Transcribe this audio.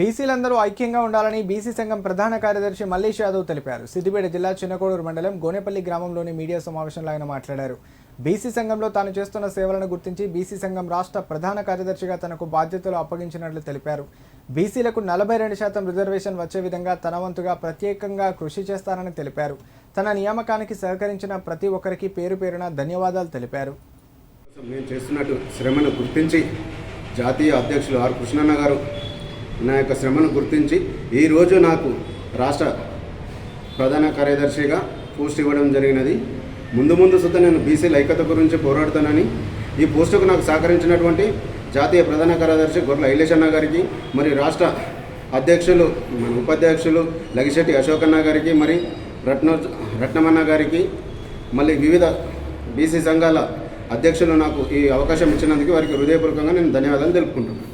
బీసీలందరూ ఐక్యంగా ఉండాలని బీసీ సంఘం ప్రధాన కార్యదర్శి మల్లేష్ యాదవ్ తెలిపారు. సిద్దిపేట జిల్లా చిన్నకోడూరు మండలం గోనేపల్లి గ్రామంలోని మీడియా సమావేశంలో ఆయన మాట్లాడారు. బీసీ సంఘంలో తాను చేస్తున్న సేవలను గుర్తించి బీసీ సంఘం రాష్ట్ర ప్రధాన కార్యదర్శిగా తనకు బాధ్యతలు అప్పగించినట్లు తెలిపారు. బీసీలకు నలభై రెండు శాతం రిజర్వేషన్ వచ్చే విధంగా తన వంతుగా ప్రత్యేకంగా కృషి చేస్తానని తెలిపారు. తన నియామకానికి సహకరించిన ప్రతి ఒక్కరికి పేరు పేరున ధన్యవాదాలు తెలిపారు. మేము చేస్తున్నట్టు శ్రమను గుర్తించి జాతీయ అధ్యక్షులు ఆర్ కృష్ణన్న గారు నా యొక్క శ్రమను గుర్తించి ఈరోజు నాకు రాష్ట్ర ప్రధాన కార్యదర్శిగా పోస్ట్ ఇవ్వడం జరిగినది. ముందు ముందు సుత నేను బీసీల ఐక్యత గురించి పోరాడుతానని ఈ పోస్టుకు నాకు సహకరించినటువంటి జాతీయ ప్రధాన కార్యదర్శి గొర్రెల ఐలేషన్న గారికి మరి రాష్ట్ర అధ్యక్షులు మన ఉపాధ్యక్షులు లగిశెట్టి అశోకన్న గారికి మరి రత్న రత్నమన్న గారికి మళ్ళీ వివిధ బీసీ సంఘాల అధ్యక్షులు నాకు ఈ అవకాశం ఇచ్చినందుకు వారికి హృదయపూర్వకంగా నేను ధన్యవాదాలు తెలుపుకుంటున్నాను.